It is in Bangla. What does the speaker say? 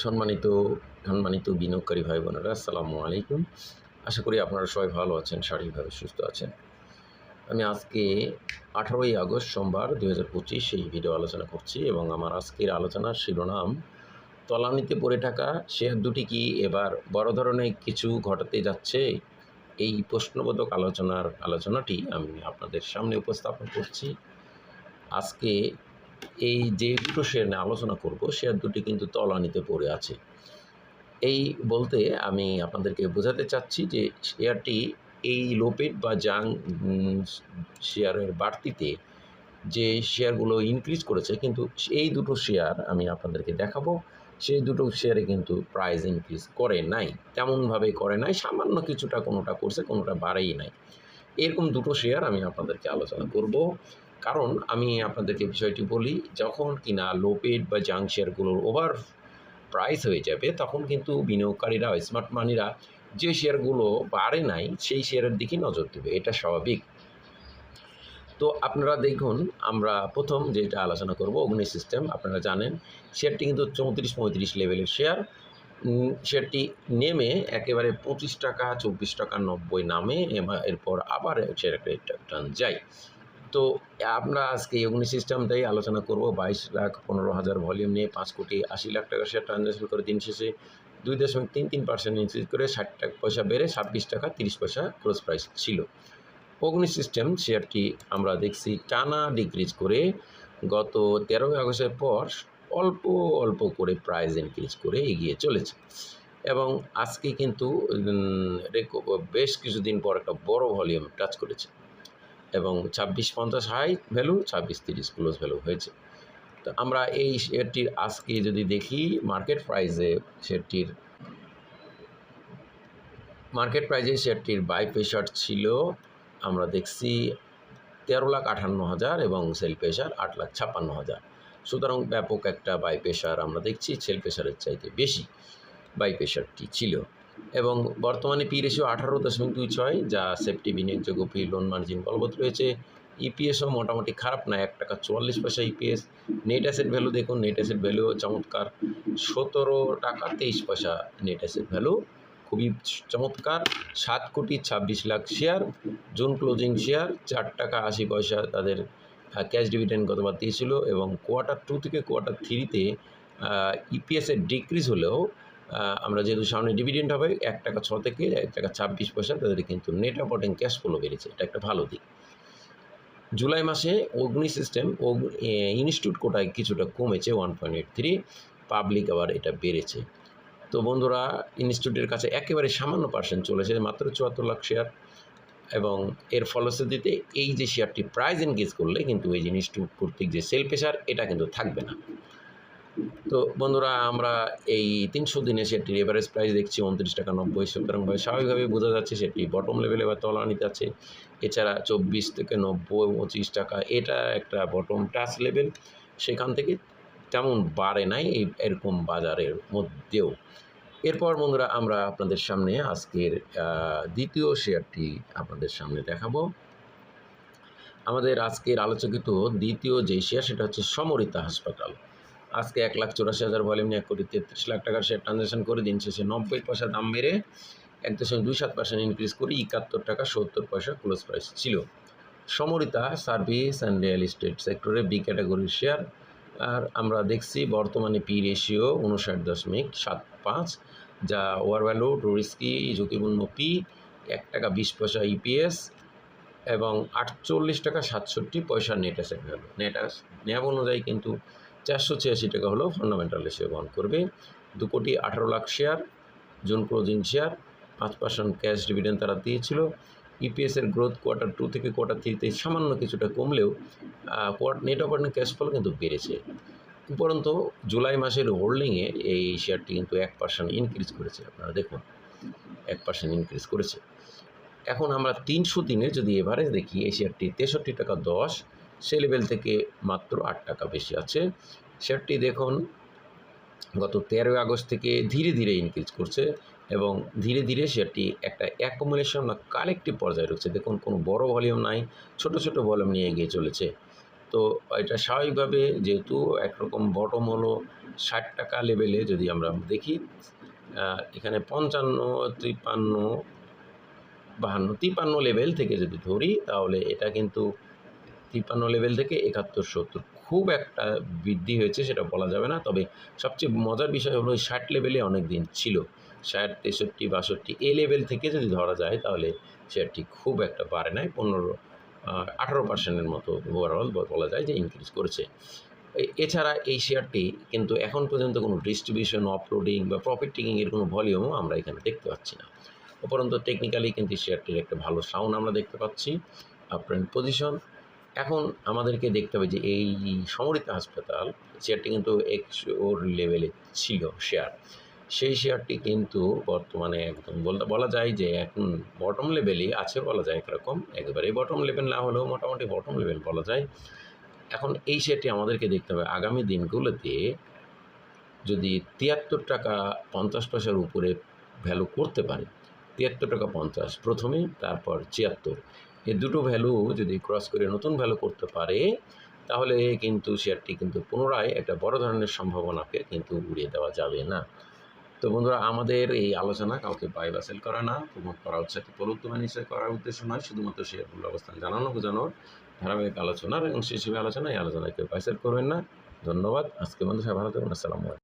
সম্মানিত সম্মানিত বিনিয়োগকারী ভাই বোনেরা আসসালামু আলাইকুম। আশা করি আপনারা সবাই ভালো আছেন, শারীরিকভাবে সুস্থ আছেন। আমি আজকে আঠারোই আগস্ট সোমবার দুই হাজার পঁচিশ এই ভিডিও আলোচনা করছি এবং আমার আজকের আলোচনার শিরোনাম, তলানিতে পড়ে থাকা শেয়ার দুটি কি এবার বড় ধরনের কিছু ঘটাতে যাচ্ছে? এই প্রশ্নবোধক আলোচনার আলোচনাটি আমি আপনাদের সামনে উপস্থাপন করছি। আজকে এই যে দুটো শেয়ার নিয়ে আলোচনা করব শেয়ার দুটি কিন্তু তলানিতে পড়ে আছে। এই বলতে আমি আপনাদেরকে বোঝাতে চাচ্ছি যে শেয়ারটি এই লোপেট বা জাং শেয়ারের বাড়তিতে যে শেয়ারগুলো ইনক্রিজ করেছে, কিন্তু এই দুটো শেয়ার আমি আপনাদেরকে দেখাবো। সেই দুটো শেয়ারে কিন্তু প্রাইস ইনক্রিজ করে নাই, তেমনভাবে করে নাই, সামান্য কিছুটা কোনোটা করছে, কোনোটা বাড়েই নাই। এরকম দুটো শেয়ার আমি আপনাদেরকে আলোচনা করব। কারণ আমি আপনাদেরকে বিষয়টি বলি, যখন কিনা লোপেড বা জাং শেয়ারগুলোর ওভার প্রাইস হয়ে যাবে, তখন কিন্তু বিনিয়োগকারীরা স্মার্ট মানিরা যে শেয়ারগুলো বাড়ে নাই, সেই শেয়ারের দিকে নজর দেবে। এটা স্বাভাবিক। তো আপনারা দেখুন, আমরা প্রথম যেটা আলোচনা করব, অগ্নি সিস্টেম আপনারা জানেন শেয়ারটি কিন্তু চৌত্রিশ পঁয়ত্রিশ লেভেলের শেয়ার শেয়ারটি নেমে একেবারে পঁচিশ টাকা, চব্বিশ টাকা, নব্বই নামে এরপর আবার শেয়ারটা টান যায়। তো আমরা আজকে অগ্নি সিস্টেমটাই আলোচনা করব। বাইশ লাখ পনেরো হাজার ভলিউম নিয়ে পাঁচ কোটি আশি লাখ টাকা শেয়ার ট্রানজ্যাকশন করে দিন শেষে। দুই দশমিক তিন তিন পার্সেন্ট ইনক্রিজ করে ষাট টাকা পয়সা বেড়ে ছাব্বিশ টাকা তিরিশ পয়সা ক্লোজ প্রাইস ছিল। অগ্নি সিস্টেম শেয়ারটি আমরা দেখছি টানা ডিক্রিজ করে গত তেরোই আগস্টের পর অল্প অল্প করে প্রাইস ইনক্রিজ করে এগিয়ে চলেছে। এবং আজকে কিন্তু বেশ কিছুদিন পর একটা বড় ভলিউম টাচ করেছে। এবং ছাব্বিশ পঞ্চাশ হাই ভ্যালু ছাব্বিশ তিরিশ ক্লোজ ভ্যালু হয়েছে। তো আমরা এই শেয়ারটির আজকে যদি দেখি মার্কেট প্রাইসে শেয়ারটির মার্কেট প্রাইসে শেয়ারটির বাই প্রেশার ছিল, আমরা দেখছি তেরো লাখ আটান্ন হাজার এবং সেল প্রেশার আট লাখ ছাপ্পান্ন হাজার। সুতরাং ব্যাপক একটা বাই প্রেশার আমরা দেখছি সেল প্রেশারের চাইতে বেশি বাই প্রেশারটি ছিল। এবং বর্তমানে পি রেশিও আঠারো দশমিক দুই ছয়, যা সেফটি বিনিয়োগযোগ্য পি লোন মার্জিন বলবৎ রয়েছে। ইপিএসও মোটামুটি খারাপ, না এক টাকা চুয়াল্লিশ পয়সা ইপিএস। নেট অ্যাসেট ভ্যালু দেখুন নেট অ্যাসেট ভ্যালু চমৎকার, সতেরো টাকা তেইশ পয়সা নেট অ্যাসেট ভ্যালু খুবই চমৎকার। সাত কোটি ছাব্বিশ lakh share June closing share চার টাকা আশি পয়সা তাদের ক্যাশ ডিভিডেন্ড গতবার দিয়েছিল এবং কোয়ার্টার টু থেকে কোয়ার্টার থ্রিতে ইপিএসের ডিক্রিজ হলেও আমরা যেহেতু সামনে ডিভিডেন্ড হবে, এক টাকা ছ থেকে এক টাকা ছাব্বিশ পয়সা তাদের কিন্তু নেট অপারেটিং ক্যাশ ফ্লো বেড়েছে। এটা একটা ভালো দিক। জুলাই মাসে অগ্নি সিস্টেম ইনস্টিটিউট কোটায় কিছুটা কমেছে one point eight three public আবার এটা বেড়েছে। তো বন্ধুরা ইনস্টিটিউটের কাছে একেবারে সামান্য পার্সেন্ট চলেছে মাত্র চুয়াত্তর লাখ শেয়ার এবং এর ফলশ্রুতিতে এই যে শেয়ারটি প্রাইজ এনগেজ করলে কিন্তু এই যে ইনস্টিটিউট কর্তৃক যে সেল প্রেশার এটা কিন্তু থাকবে না। তো বন্ধুরা, আমরা এই তিনশো দিনে সেটির এভারেজ প্রাইস দেখছি উনত্রিশ টাকা নব্বই। সুতরাং ভাবে স্বাভাবিকভাবে বোঝা যাচ্ছে সেটি বটম লেভেলে বা তলানিতে আছে। এছাড়া চব্বিশ থেকে নব্বই, পঁচিশ টাকা, এটা একটা বটম টাচ লেভেল সেখান থেকে তেমন বাড়ে নাই এই এরকম বাজারের মধ্যেও। এরপর বন্ধুরা, আমরা আপনাদের সামনে আজকের দ্বিতীয় শেয়ারটি আপনাদের সামনে দেখাবো। আমাদের আজকের আলোচকিত দ্বিতীয় যে শেয়ার, সেটা হচ্ছে সমরিতা হাসপাতাল। আজকে এক লাখ চুরাশি হাজার ভলিউম নিয়ে এক কোটি তেত্রিশ লাখ টাকার শেয়ার ট্রানজ্যাকশন করে দিন শেষে নব্বই পয়সা দাম বেড়ে এক দশমিক দুই সাত পার্সেন্ট ইনক্রিজ করে একাত্তর টাকা সত্তর পয়সা ক্লোজ প্রাইস ছিল। Samorita service and real estate সেক্টরে বি ক্যাটাগরির শেয়ার আর আমরা দেখছি বর্তমানে পি রেশিও উনষাট দশমিক সাত পাঁচ, যা ওয়ার ভ্যালু টুরিস্কি ঝুঁকিপূর্ণ পি এক টাকা বিশ পয়সা ইপিএস এবং আটচল্লিশ টাকা সাতষট্টি পয়সা net asset value net NAV অনুযায়ী কিন্তু চারশো ছিয়াশি টাকা হলেও ফান্ডামেন্টাল রেশিও বহন করবে। দু কোটি আঠারো lakh share June closing share পাঁচ পার্সেন্ট ক্যাশ ডিভিডেন্ড তারা দিয়েছিল। ইপিএসের গ্রোথ কোয়ার্টার টু থেকে কোয়ার্টার থ্রিতে সামান্য কিছুটা কমলেও নেট অপারেটিং ক্যাশ ফ্লো কিন্তু বেড়েছে। উপরন্তু জুলাই মাসের হোল্ডিংয়ে এই শেয়ারটি কিন্তু এক পার্সেন্ট ইনক্রিজ করেছে। আপনারা দেখুন, এক পার্সেন্ট ইনক্রিজ করেছে। এখন আমরা তিনশো দিনে যদি এভারেজ দেখি, এই শেয়ারটি তেষট্টি টাকা দশ সে লেভেল থেকে মাত্র আট টাকা বেশি আছে। শেয়ারটি দেখুন, গত তেরোই আগস্ট থেকে ধীরে ধীরে ইনক্রিজ করছে এবং ধীরে ধীরে শেয়ারটি একটা অ্যাকোমোলেশন বা কালেকটিভ পর্যায়ে রয়েছে দেখুন, কোনো বড় ভলিউম নাই, ছোট ছোট ভলিউম নিয়ে এগিয়ে চলেছে। তো এটা স্বাভাবিকভাবে যেহেতু একরকম বটম হলো, ষাট টাকা লেভেলে যদি আমরা দেখি এখানে পঞ্চান্ন, তিপ্পান্ন, বাহান্ন, তিপ্পান্ন লেভেল থেকে যদি ধরি, তাহলে এটা কিন্তু তিপ্পান্ন লেভেল থেকে একাত্তর, সত্তর খুব একটা বৃদ্ধি হয়েছে সেটা বলা যাবে না। তবে সবচেয়ে মজার বিষয় হলো ষাট লেভেলে অনেক দিন ছিল। ষাট, তেষট্টি, বাষট্টি এ লেভেল থেকে যদি ধরা যায়, তাহলে শেয়ারটি খুব একটা বাড়ে নাই। পনেরো আঠারো পার্সেন্টের মতো ওভারঅল বলা যায় যে ইনক্রিজ করেছে। এছাড়া এই শেয়ারটি কিন্তু এখন পর্যন্ত কোনো ডিস্ট্রিবিউশন অফলোডিং বা প্রফিট টেকিংয়ের কোনো ভলিউমও আমরা এখানে দেখতে পাচ্ছি না। উপরন্ত টেকনিক্যালি কিন্তু শেয়ারটির একটা ভালো সাউন্ড আমরা দেখতে পাচ্ছি। আপট্রেন্ড পজিশন এখন আমাদেরকে দেখতে হবে যে এই সমরিত হাসপাতাল শেয়ারটি কিন্তু একশোর লেভেলে ছিল শেয়ার সেই শেয়ারটি কিন্তু বর্তমানে একদম বলা যায় যে এখন বটম লেভেলই আছে বলা যায় একরকম একেবারেই বটম লেভেল না হলেও মোটামুটি বটম লেভেল বলা যায়। এখন এই শেয়ারটি আমাদেরকে দেখতে হবে আগামী দিনগুলোতে যদি তিয়াত্তর টাকা পঞ্চাশ পয়সার উপরে ভ্যালু করতে পারে, তিয়াত্তর টাকা পঞ্চাশ প্রথমে, তারপর ছিয়াত্তর। এই দুটো ভ্যালু যদি ক্রস করে নতুন ভ্যালু করতে পারে, তাহলে কিন্তু শেয়ারটি কিন্তু পুনরায় একটা বড় ধরনের সম্ভাবনাকে কিন্তু উড়িয়ে দেওয়া যাবে না। তো বন্ধুরা, আমাদের এই আলোচনা কাউকে বাই বা সেল করা না, প্রমোট করা উৎসাহিত প্রলুপ্তমা নিশ্চয় করার উদ্দেশ্য নয়, শুধুমাত্র শেয়ার শেয়ারগুলোর অবস্থান জানানো, বোঝানোর ধারাবাহিক আলোচনার এবং শেষ আলোচনা এই আলোচনায় কেউ বাই সেল করবেন না। ধন্যবাদ, আজকে বন্ধু সবাই ভালো থাকুন, আসসালামু আলাইকুম।